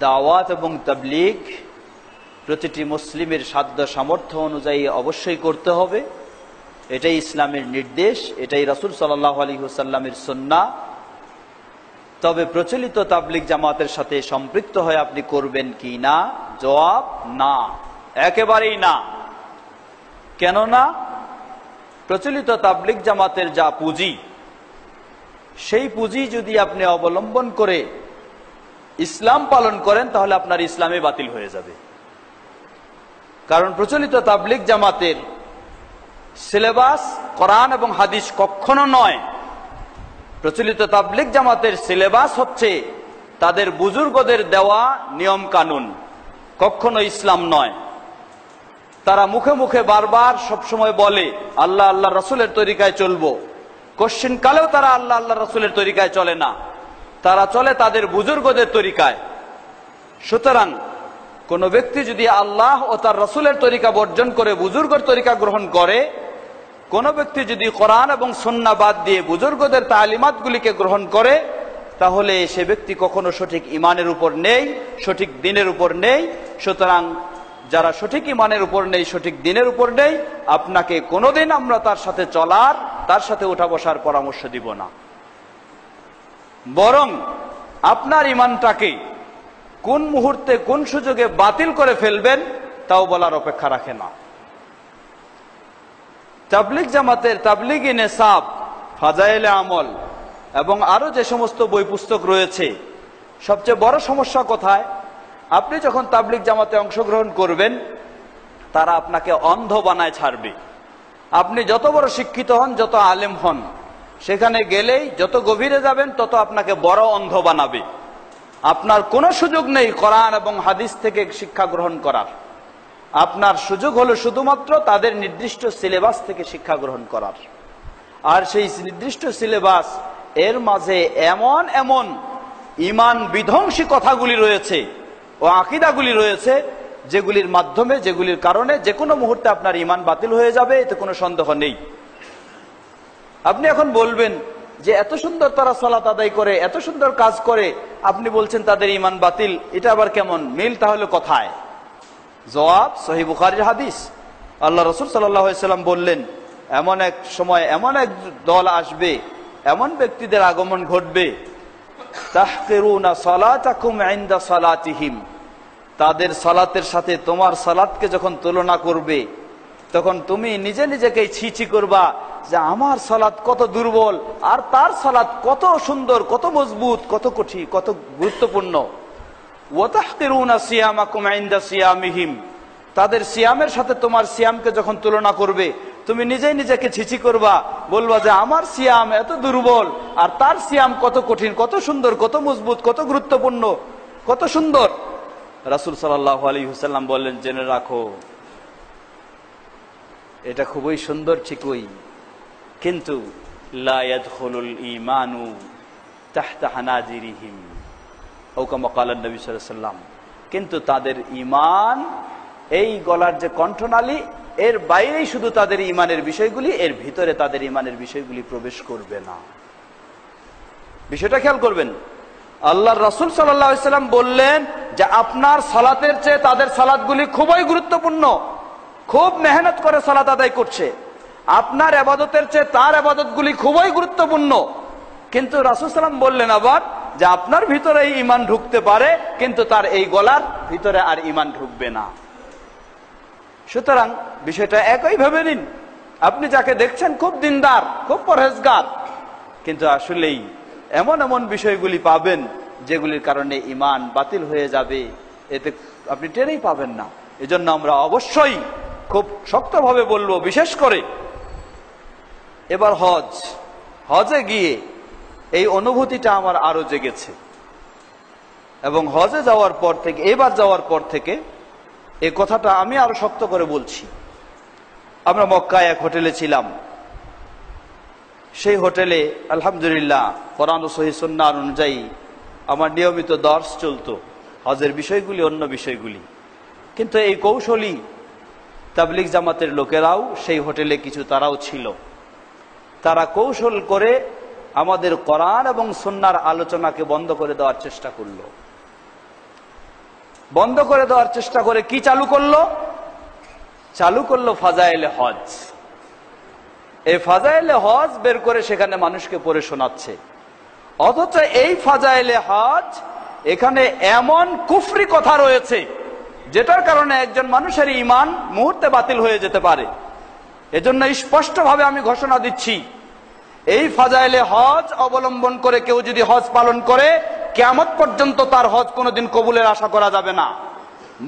দাওয়াত এবং তাবলিগ প্রতিটি মুসলিমের সাধ্য সামর্থ্য অনুযায়ী অবশ্যই করতে হবে। এটাই ইসলামের নির্দেশ, এটাই রাসুল সাল্লাহ আলী হুসাল্লামের সন্না তবে প্রচলিত তাবলিক জামাতের সাথে সম্পৃক্ত হয়ে আপনি করবেন কি না? জবাব, না। একেবারেই না। কেননা প্রচলিত তাবলিক জামাতের যা পুঁজি, সেই পুঁজি যদি আপনি অবলম্বন করে ইসলাম পালন করেন, তাহলে আপনার ইসলামে বাতিল হয়ে যাবে। কারণ প্রচলিত তাবলিক জামাতের সিলেবাস, কোরআন এবং হাদিস কখনো নয়। প্রচলিত তাবলিক জামাতের সিলেবাস হচ্ছে তাদের বুজুর্গদের দেওয়া নিয়ম কানুন কখনো ইসলাম নয়। তারা মুখে মুখে বারবার সবসময় বলে, আল্লাহ আল্লাহ রসুলের তরিকায় চলবো। কোশ্চিন কালেও তারা আল্লাহ আল্লাহ রসুলের তরিকায় চলে না। তারা চলে তাদের বুজুর্গদের তরিকায়। সুতরাং কোন ব্যক্তি যদি আল্লাহ ও তার রসুলের তরিকা বর্জন করে, বুজুর্গর তরিকা গ্রহণ করে, কোন ব্যক্তি যদি কোরআন এবং সন্না বাদ দিয়ে বুজুর্গদের তালিমাতগুলিকে গ্রহণ করে, তাহলে সে ব্যক্তি কখনো সঠিক ইমানের উপর নেই, সঠিক দিনের উপর নেই। সুতরাং যারা সঠিক ইমানের উপর নেই, সঠিক দিনের উপর নেই, আপনাকে কোনোদিন আমরা তার সাথে চলার, তার সাথে উঠা বসার পরামর্শ দিব না। বরং আপনার ইমানটাকে কোন মুহূর্তে কোন সুযোগে বাতিল করে ফেলবেন, তাও বলার অপেক্ষা রাখে না। তাবলিক জামাতের তাবলিগ নেসাব, ফাজাইলে আমল এবং আরও যে সমস্ত বই পুস্তক রয়েছে, সবচেয়ে বড় সমস্যা কোথায়? আপনি যখন তাবলিক জামাতে অংশগ্রহণ করবেন, তারা আপনাকে অন্ধ বানায় ছাড়বে। আপনি যত বড় শিক্ষিত হন, যত আলেম হন সেখানে গেলেই যত গভীরে যাবেন, তত আপনাকে বড় অন্ধ বানাবে। আপনার কোনো সুযোগ নেই কোরআন এবং হাদিস থেকে শিক্ষা গ্রহণ করার। আপনার সুযোগ হলো শুধুমাত্র তাদের নির্দিষ্ট সিলেবাস থেকে শিক্ষা গ্রহণ করার। আর সেই নির্দিষ্ট সিলেবাস, এর মাঝে এমন এমন ইমান বিধ্বংসী কথাগুলি রয়েছে ও আকিদাগুলি রয়েছে, যেগুলির মাধ্যমে, যেগুলির কারণে যে কোনো মুহূর্তে আপনার ইমান বাতিল হয়ে যাবে, এতে কোনো সন্দেহ নেই। আপনি এখন বলবেন যে এত সুন্দর তারা সলাত আদায় করে, এত সুন্দর কাজ করে, আপনি বলছেন তাদের ইমান বাতিল, এটা আবার কেমন? মিল তাহলে কথায়? জবাব সহি বুখারির হাদিস। আল্লাহ রসুল সাল্লাম বললেন, এমন এক সময় এমন এক দল আসবে, এমন ব্যক্তিদের আগমন ঘটবে তাদের সালাতের সাথে তোমার সালাতকে যখন তুলনা করবে তখন তুমি নিজে নিজেকে ছিছি করবা যে আমার সালাত কত দুর্বল, আর তার সালাত কত সুন্দর, কত মজবুত, কত কঠিন, কত গুরুত্বপূর্ণ। তাদের সিয়ামের সাথে তোমার সিয়ামকে যখন তুলনা করবে, তুমি নিজেই নিজেকে ছিচি করবা, বলবা যে আমার সিয়াম এত দুর্বল, আর তার সিয়াম কত কঠিন, কত সুন্দর, কত মজবুত, কত গুরুত্বপূর্ণ, কত সুন্দর। রাসুল সাল্লাহ আলী হুসাল্লাম বললেন, জেনে রাখো এটা খুবই সুন্দর ঠিকই কিন্তু কিন্তু তাদের ইমান এই গলার যে কণ্ঠনালী, এর বাইরেই শুধু তাদের ইমানের বিষয়গুলি, এর ভিতরে তাদের ইমানের বিষয়গুলি প্রবেশ করবে না। বিষয়টা খেয়াল করবেন। আল্লাহ রসুল সাল্লাম বললেন যে, আপনার সালাতের চেয়ে তাদের সালাদগুলি খুবই গুরুত্বপূর্ণ। খুব মেহনত করে সালাত আদায় করছে। আপনার আবাদতের চেয়ে তার আবাদতগুলি খুবই গুরুত্বপূর্ণ। কিন্তু রাসুল সাল্লাম বললেন আবার যে আপনার ভিতরে ইমান ঢুকতে পারে, কিন্তু তার এই গলার ভিতরে আর ইমান ঢুকবে না। সুতরাং বিষয়টা একই ভেবে নিন। আপনি যাকে দেখছেন খুব দিনদার, খুব পরহেজগার, কিন্তু আসলেই এমন এমন বিষয়গুলি পাবেন যেগুলির কারণে ইমান বাতিল হয়ে যাবে। এতে আপনি টেনেই পাবেন না। এজন্য আমরা অবশ্যই খুব শক্তভাবে বলব, বিশেষ করে এবার হজ। হজে গিয়ে এই অনুভূতিটা আমার আরও জেগেছে। এবং হজে যাওয়ার পর থেকে, এবার যাওয়ার পর থেকে এই কথাটা আমি আরও শক্ত করে বলছি। আমরা মক্কায় এক হোটেলে ছিলাম। সেই হোটেলে, আলহামদুলিল্লাহ, কোরআন সহিসন্নার অনুযায়ী আমার নিয়মিত দর্শ চলতো। হজের বিষয়গুলি অন্য বিষয়গুলি। কিন্তু এই কৌশলী তাবলিক জামাতের লোকেরাও সেই হোটেলে কিছু তারাও ছিল। তারা কৌশল করে আমাদের কোরআন এবং সন্ন্যার আলোচনাকে বন্ধ করে দেওয়ার চেষ্টা করল। বন্ধ করে দেওয়ার চেষ্টা করে কি চালু করল? চালু করল ফাজাইলে হজ। এই ফাজাইলে হজ বের করে সেখানে মানুষকে পড়ে শোনাচ্ছে। অথচ এই ফাজাইলে হজ এখানে এমন কুফরি কথা রয়েছে যেটার কারণে একজন মানুষের ইমান মুহূর্তে বাতিল হয়ে যেতে পারে। এজন্য স্পষ্টভাবে আমি ঘোষণা দিচ্ছি, এই ফাজাইলে হজ অবলম্বন করে কেউ যদি হজ পালন করে কেমত পর্যন্ত তার হজ কোনোদিন কবুলের আশা করা যাবে না।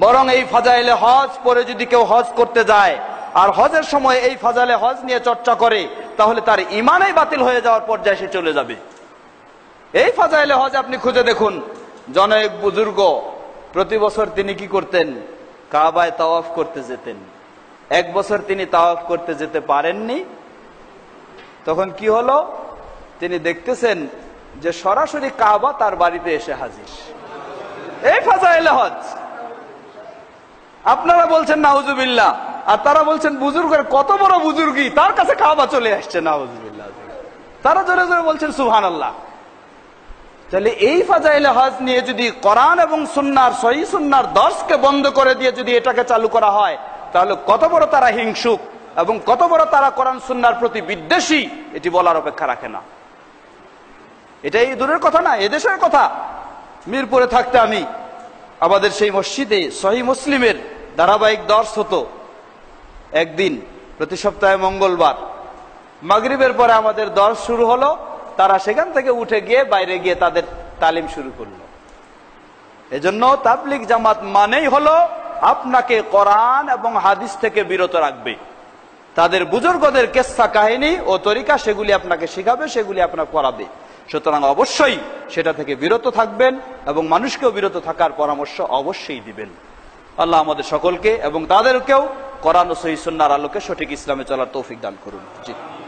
বরং এই ফাজাইলে হজ পরে যদি কেউ হজ করতে যায়, আর হজের সময় এই ফাজাইলে হজ নিয়ে চর্চা করে, তাহলে তার ইমানেই বাতিল হয়ে যাওয়ার পর্যায়ে সে চলে যাবে। এই ফাজাইলে হজ আপনি খুঁজে দেখুন, জনক বুজুর্গ প্রতি বছর তিনি কি করতেন? কাবায় তাওয়াফ করতে যেতেন। এক বছর তিনি তাওয়াফ করতে যেতে পারেননি। তখন কি হলো? তিনি দেখতেছেন যে সরাসরি কাবা তার বাড়িতে এসে হাজির। এই ফাজাইলে হজ। আপনারা বলছেন, নাউজুবিল্লাহ। আর তারা বলছেন, বুজুর্গের কত বড় বুজুর্গি তার কাছে কাবা চলে আসছে, নাউজুবিল্লাহ। তারা জোরে জোরে বলছেন সুহান আল্লাহ তাহলে এই ফাজাইলে হজ নিয়ে যদি কোরআন এবং সুন্নার সহি সুন্নার দর্শকে বন্ধ করে দিয়ে যদি এটাকে চালু করা হয়, তাহলে কত বড় তারা হিংসুক এবং কত বড় তারা কোরআন সুন্নার প্রতি বিদ্বেষী, এটি বলার অপেক্ষা রাখে না। এটা এই দূরের কথা না, এদেশের কথা। মিরপুরে থাকতে আমি আমাদের সেই মসজিদে সহি মুসলিমের ধারাবাহিক দর্শ হতো। একদিন প্রতি সপ্তাহে মঙ্গলবার। মাগরিবের পরে আমাদের দর্শ শুরু হলো। তারা সেখান থেকে উঠে গিয়ে বাইরে গিয়ে তাদের তালিম শুরু করল। এজন্য তাবলিক জামাত মানেই হলো আপনাকে কোরআন এবং হাদিস থেকে বিরত রাখবে। তাদের বুজুর্গদের কেসা কাহিনী ও তরিকা সেগুলি আপনাকে শেখাবে, সেগুলি আপনার করাবে সুতরাং অবশ্যই সেটা থেকে বিরত থাকবেন এবং মানুষকেও বিরত থাকার পরামর্শ অবশ্যই দিবেন। আল্লাহ আমাদের সকলকে এবং তাদেরকেও কোরআন ও সহি সুন্নার আলোকে সঠিক ইসলামে চলার তৌফিক দান করুন।